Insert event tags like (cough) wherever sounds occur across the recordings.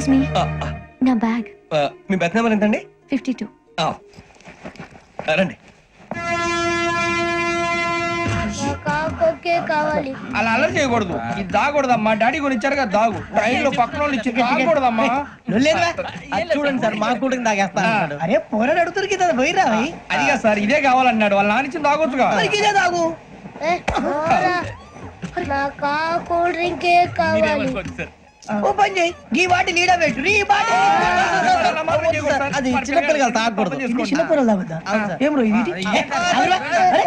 Excuse me నా bag. మీ berth number ఎంతండి? Fifty two. రండి. కావాలి. అలా అల్లరి చేయకూడదు. ఇది దాగకూడదమ్మా. డాడీ కొని ఇచ్చారు కదా దాగు. ట్రైన్లో పక్కన వాళ్ళు ఇచ్చి దాగకూడదమ్మా. చూడండి సార్ మా కూడా తాగేస్తా అన్నాడు. అరే పోరాడు అడుగుతారు కదా పోయిరా అదిగా సార్ ఇదే కావాలన్నాడు. వాళ్ళ నానిచ్చింది తాగొచ్చుగా ఇదే పోరా. నాకు కూల్ డ్రింకే కావాలి. ఓ పని చేయి ఈ వాటి లీడ పెట్టు ఈ వాటి అది చిన్నపిల్లలు తాగకూడదు తాగుతా ఏం రో ఇది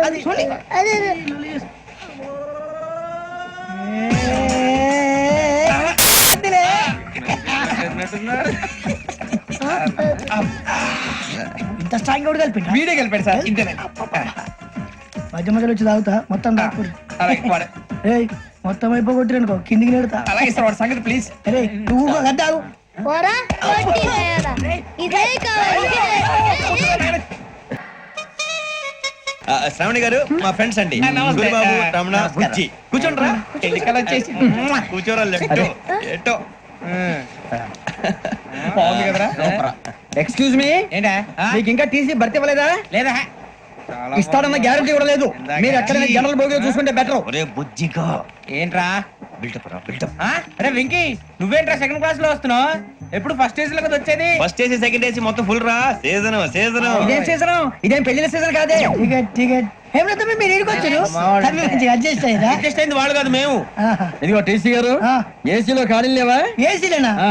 అది. అంతేలే. ఇంత స్ట్రాంగ్ కూడా కలిపి వీడియో గెలిపాడు సార్ ఇంతేనే మధ్య మధ్యలో వచ్చి తాగుతా మొత్తం వాడు- ఏయ్ మొత్తం అయిపోగొట్టిరనుకో కిందికి నేడుతా. అలాగే సార్ వాడు సంగతి ప్లీజ్ అరే నువ్వు కదా తాగు పోరా? కొట్టి వేయరా. ఇదే కావాలి. ఇదే. ఏ, ఏ. ఆ, శ్రావణి గారు మా ఫ్రెండ్స్ అండి. ఆ, నమస్తే. గురుబాబు ఆ, రమణ బుజ్జి. కూర్చోండి రా. ఎన్నికలు వచ్చేసి కూర్చోరా ఎట్టో. బాగుంది కదరా? ఎక్స్క్యూజ్ మీ ఏంటా? మీకు ఇంకా టీసీ భర్తీ ఇవ్వలేదా? లేదా? ఇస్తాడన్న గ్యారంటీ కూడా లేదు. మీరు ఎక్కడైనా జనరల్ బోగిలో చూసుకుంటే బెటర్ ఒరే బుజ్జిగా. ఏంట్రా? బిల్డప్ రా బిల్డప్? అరే వెంకీ నువ్వేంట్రా సెకండ్ క్లాస్లో వస్తున్నావు? ఎప్పుడు ఫస్ట్ ఏజ్లో కదా వచ్చేది? ఫస్ట్ ఏసీ సెకండ్ ఏసీ మొత్తం ఫుల్ రా. సీజన్ సీజన్ ఇదేం సీజన్ ఇదేం పెళ్ళిన సీజన్ కాదే. టికెట్ టికెట్ ఏం లేదు మీరు అడ్జస్ట్ అడ్జస్ట్ అయింది వాళ్ళు కాదు మేము. ఇదిగో టీసీ గారు. ఏసీలో ఖాళీ లేవా? ఏసీలేనా? ఆ.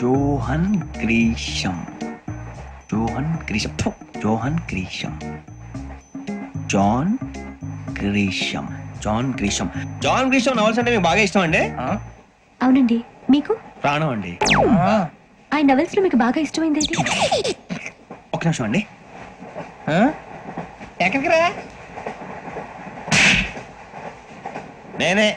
Johan Grisham. Johan Grisham. Johan Grisham. John Grisham. John Grisham. John Grisham novels అంటే మీకు బాగా ఇష్టం అండి? అవునండి. మీకు? ప్రాణం అండి. ఆ. నవెల్స్లో మీకు బాగా ఇష్టమైంది ఏది? ఒక నిమిషం అండి. ఎక్కడికి రా? నేనే.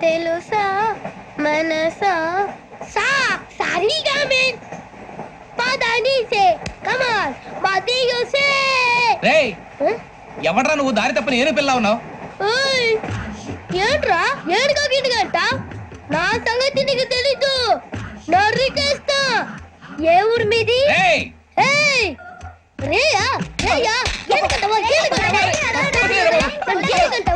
తెలుసా? మనసా? సా సరిగా మీన్ పదని సే కమాన్ మదియు సే. రేయ్ ఎవడ్రా నువ్వు దారి తప్పని ఏను పిల్ల ఉన్నావు? ఓయ్ ఏంట్రా? ఏడుగా గిట్టుగంట నా సంగతి నీకు తెలీదు. నరికేస్తా. ఏ ఊరు మీది? రేయ్! ఏయ్! రేయా రేయా ఎందుకంటావా ఎందుకంటావా సారీ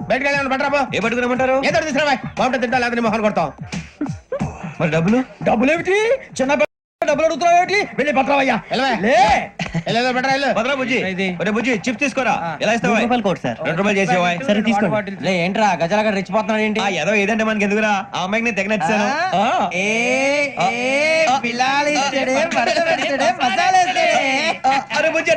బయటకు వెళ్ళాను బట్రా పో. ఏ పట్టుకురమ్మంటారు ఏదో తీసుకురా బాగుంటుంది తింటా లేదా నీ మొహాన్ని కొడతాం. మరి డబ్బులు? డబ్బులు ఏమిటి చిన్న డబ్బులు అడుగుతున్నావు ఏంటి వెళ్ళి పట్టరావయ్యా వెళ్ళవే. లే. (laughs) వెళ్ళేదో బెటర్ వెళ్ళు. భద్రా బుజ్జి. ఒరే బుజ్జి చిప్స్ తీసుకోరా. ఎలా ఇస్తావా రూపాయలు కోట్ సార్. రెండు రూపాయలు చేసేవా సరే తీసుకోండి. లే ఏంట్రా గజాల రెచ్చిపోతున్నాడు ఏంటి? ఆ ఏదో ఏదంటే మనకి ఎందుకురా? ఆ అమ్మాయికి నేను తెగ నచ్చాను ఏ ఏ పిల్లాలి ఇస్తాడే మరద పెట్టాడే మసాలా వేస్తాడే అరే బుజ్జి